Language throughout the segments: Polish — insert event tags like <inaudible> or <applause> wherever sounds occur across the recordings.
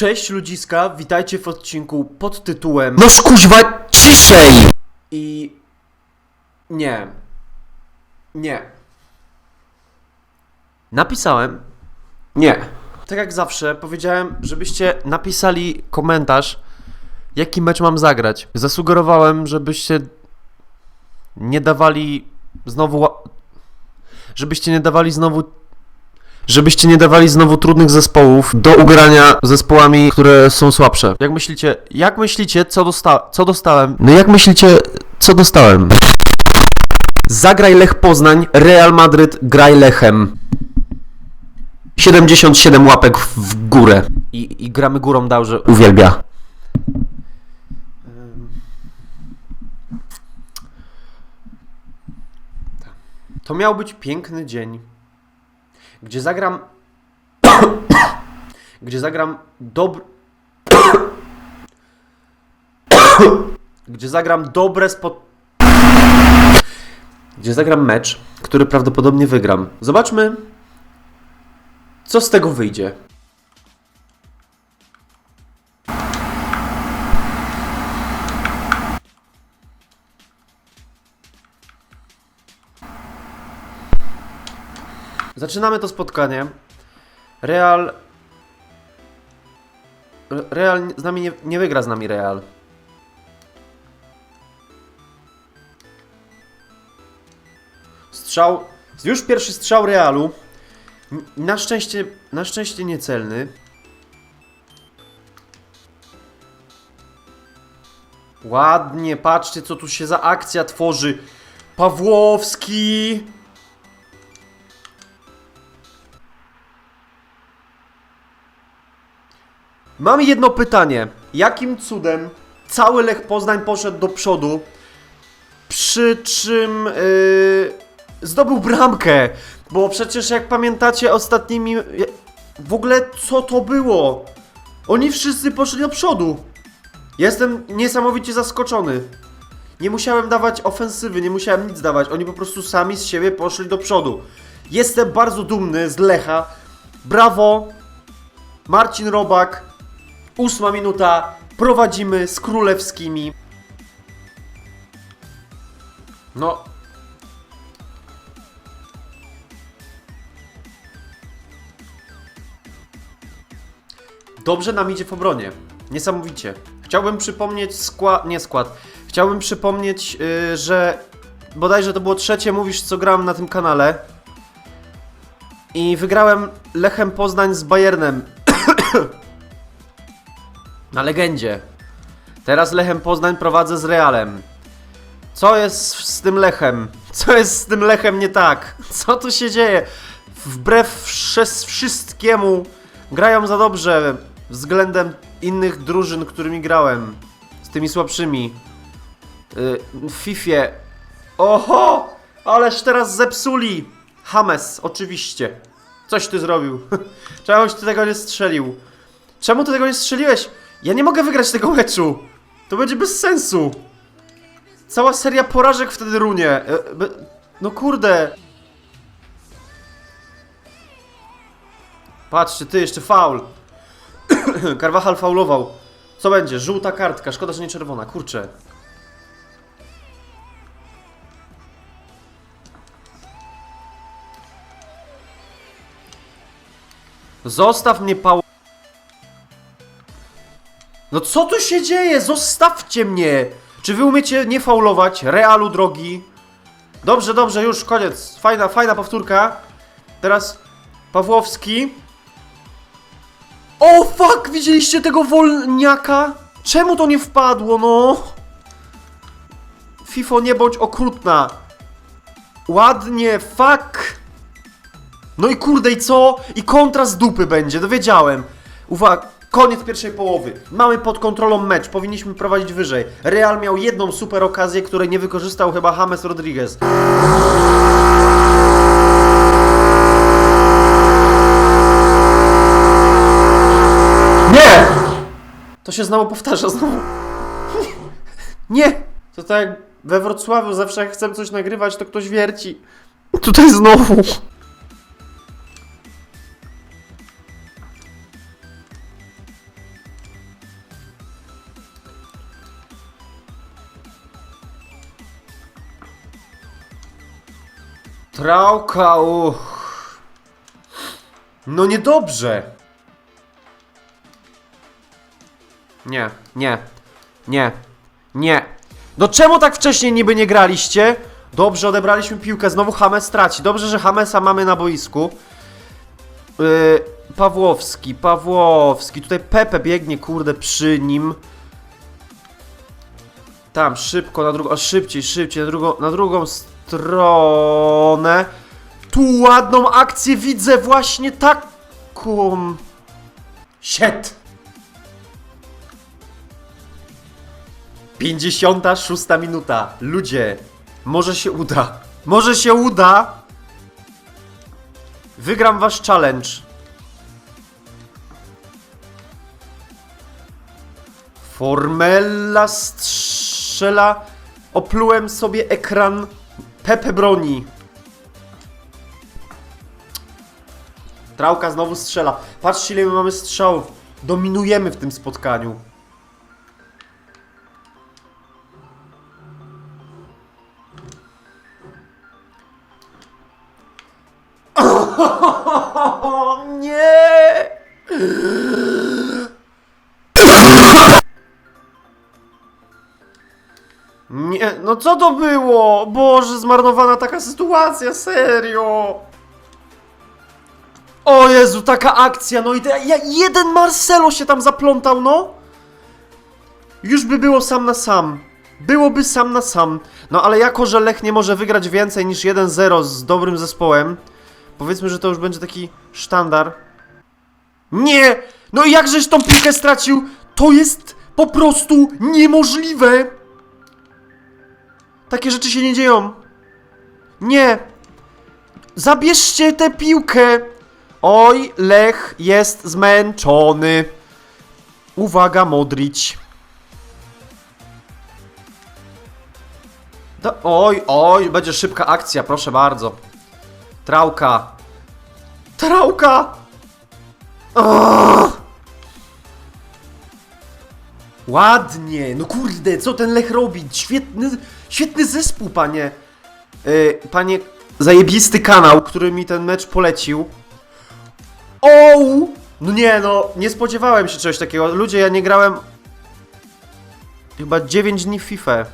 Cześć ludziska, witajcie w odcinku pod tytułem No kuźwa, ciszej! i... Nie. Nie. Napisałem. Nie. Tak jak zawsze, powiedziałem, żebyście napisali komentarz, jaki mecz mam zagrać. Zasugerowałem, żebyście nie dawali znowu. Żebyście nie dawali znowu. Żebyście nie dawali znowu trudnych zespołów do ugrania zespołami, które są słabsze. Jak myślicie, jak myślicie, co, dosta co dostałem? No jak myślicie, co dostałem? Zagraj Lech Poznań, Real Madryt, graj Lechem. 77 łapek w, górę. I, I gramy górą dał, że uwielbia. To miał być piękny dzień, gdzie zagram. <coughs> gdzie zagram dobry. <coughs> gdzie zagram dobre spot. Gdzie zagram mecz, który prawdopodobnie wygram. Zobaczmy, co z tego wyjdzie. Zaczynamy to spotkanie. Real. Re- Real z nami nie, nie wygra z nami Real. Strzał. Już pierwszy strzał Realu. Na szczęście, na szczęście niecelny. Ładnie, patrzcie co tu się za akcja tworzy. Pawłowski. Mam jedno pytanie. Jakim cudem cały Lech Poznań poszedł do przodu, przy czym yy, zdobył bramkę? Bo przecież jak pamiętacie ostatnimi... W ogóle co to było? Oni wszyscy poszli do przodu. Jestem niesamowicie zaskoczony. Nie musiałem dawać ofensywy, nie musiałem nic dawać. Oni po prostu sami z siebie poszli do przodu. Jestem bardzo dumny z Lecha. Brawo! Marcin Robak, Ósma minuta, prowadzimy z królewskimi. No. Dobrze nam idzie w obronie. Niesamowicie. Chciałbym przypomnieć skład. Nie skład. Chciałbym przypomnieć, yy, że bodajże to było trzecie mówisz, co grałem na tym kanale. I wygrałem Lechem Poznań z Bayernem <coughs> na legendzie. Teraz Lechem Poznań prowadzę z Realem. Co jest z tym Lechem? Co jest z tym Lechem nie tak? Co tu się dzieje? Wbrew wszystkiemu grają za dobrze względem innych drużyn, którymi grałem. Z tymi słabszymi. Yy, w Fifie. Oho! Ależ teraz zepsuli! Hames, oczywiście. Coś ty zrobił. <laughs> Czemuś ty tego nie strzelił. Czemu ty tego nie strzeliłeś? Ja nie mogę wygrać tego meczu. To będzie bez sensu. Cała seria porażek wtedy runie. E, No kurde. Patrzcie, ty jeszcze faul. <clears throat> Carvajal faulował. Co będzie? Żółta kartka. Szkoda, że nie czerwona. Kurczę. Zostaw mnie, Paul. No co tu się dzieje? Zostawcie mnie! Czy wy umiecie nie faulować? Realu drogi. Dobrze, dobrze, już koniec. Fajna, fajna powtórka. Teraz Pawłowski. O fuck! Widzieliście tego wolniaka? Czemu to nie wpadło, no? Fifo, nie bądź okrutna. Ładnie, fuck! No i kurde, i co? I kontra z dupy będzie, dowiedziałem. Uwaga, koniec pierwszej połowy. Mamy pod kontrolą mecz, powinniśmy prowadzić wyżej. Real miał jedną super okazję, której nie wykorzystał chyba James Rodriguez. Nie! To się znowu powtarza, znowu. <laughs> Nie! To tak jak we Wrocławiu zawsze jak chcę coś nagrywać, to ktoś wierci. Tutaj znowu. Trałka, uch. No niedobrze. Nie, nie, nie, nie. No czemu tak wcześniej niby nie graliście? Dobrze, odebraliśmy piłkę, znowu Hames straci. Dobrze, że Hamesa mamy na boisku. Yy, Pawłowski, Pawłowski. Tutaj Pepe biegnie, kurde, przy nim. Tam, szybko, na drugą, szybciej, szybciej, na drugą, na drugą stronę. Tu ładną akcję widzę, właśnie taką. Shit! 56 minuta. Ludzie, może się uda. Może się uda. Wygram wasz challenge. Formella strzela. Oplułem sobie ekran Pepe broni. Trałka znowu strzela. Patrzcie ile my mamy strzałów. Dominujemy w tym spotkaniu. Nie, no co to było? Boże, zmarnowana taka sytuacja, serio! O Jezu, taka akcja, no i te, ja, jeden Marcelo się tam zaplątał, no! Już by było sam na sam. Byłoby sam na sam. No ale jako, że Lech nie może wygrać więcej niż 1-0 z dobrym zespołem, powiedzmy, że to już będzie taki sztandar. Nie! No i jakżeś tą piłkę stracił? To jest po prostu niemożliwe! Takie rzeczy się nie dzieją. Nie! Zabierzcie tę piłkę! Oj, Lech jest zmęczony. Uwaga, Modrić. Da, oj, oj, będzie szybka akcja, proszę bardzo. Trałka. Trałka! Aaaa! Ładnie, no kurde, co ten Lech robi? Świetny, świetny zespół, panie. Yy, panie, zajebisty kanał, który mi ten mecz polecił. Ouu! No nie, no, nie spodziewałem się czegoś takiego. Ludzie, ja nie grałem chyba 9 dni w FIFA.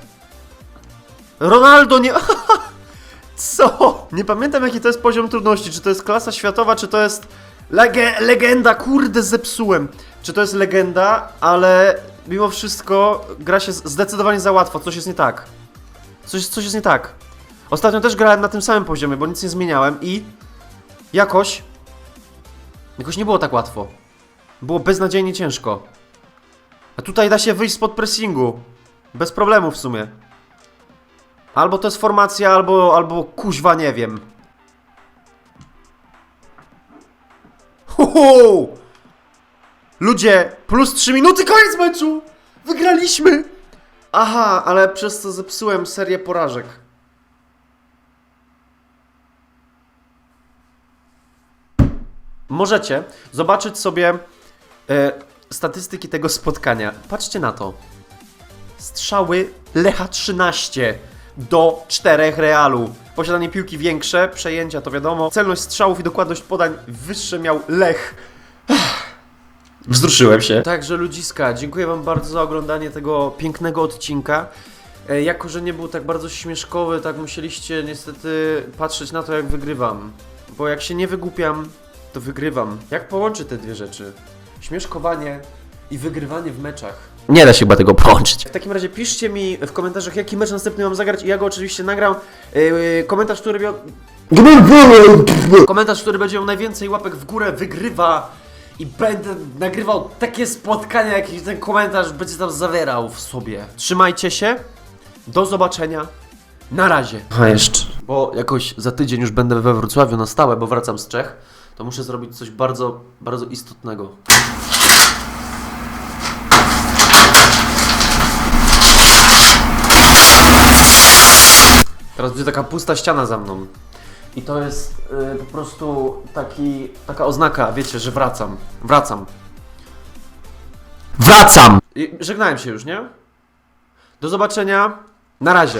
Ronaldo nie... <laughs> Co? Nie pamiętam jaki to jest poziom trudności. Czy to jest klasa światowa, czy to jest lege legenda? Kurde, zepsułem. Czy to jest legenda, ale mimo wszystko gra się zdecydowanie za łatwo. Coś jest nie tak. Coś, coś jest nie tak. Ostatnio też grałem na tym samym poziomie, bo nic nie zmieniałem i jakoś jakoś nie było tak łatwo. Było beznadziejnie ciężko. A tutaj da się wyjść spod pressingu. Bez problemu w sumie. Albo to jest formacja, albo, albo kuźwa nie wiem. Huhu! Ludzie, plus 3 minuty, koniec meczu! Wygraliśmy! Aha, ale przez to zepsułem serię porażek. Możecie zobaczyć sobie e, statystyki tego spotkania. Patrzcie na to. Strzały Lecha 13 do 4 Realu. Posiadanie piłki większe, przejęcia to wiadomo. Celność strzałów i dokładność podań wyższe miał Lech. Wzruszyłem się. Także ludziska, dziękuję wam bardzo za oglądanie tego pięknego odcinka. E, jako, że nie był tak bardzo śmieszkowy, tak musieliście niestety patrzeć na to, jak wygrywam. Bo jak się nie wygłupiam, to wygrywam. Jak połączy te dwie rzeczy? Śmieszkowanie i wygrywanie w meczach. Nie da się chyba tego połączyć. W takim razie piszcie mi w komentarzach, jaki mecz następny mam zagrać i ja go oczywiście nagram. Yy, komentarz, który miał... Komentarz, który będzie miał najwięcej łapek w górę, wygrywa. I będę nagrywał takie spotkania, jakie ten komentarz będzie tam zawierał w sobie. Trzymajcie się. Do zobaczenia. Na razie. A jeszcze. Bo jakoś za tydzień już będę we Wrocławiu na stałe, bo wracam z Czech. To muszę zrobić coś bardzo, bardzo istotnego. Teraz będzie taka pusta ściana za mną. I to jest y, po prostu taki, taka oznaka, wiecie, że wracam. Wracam. Wracam! I żegnałem się już, nie? Do zobaczenia. Na razie.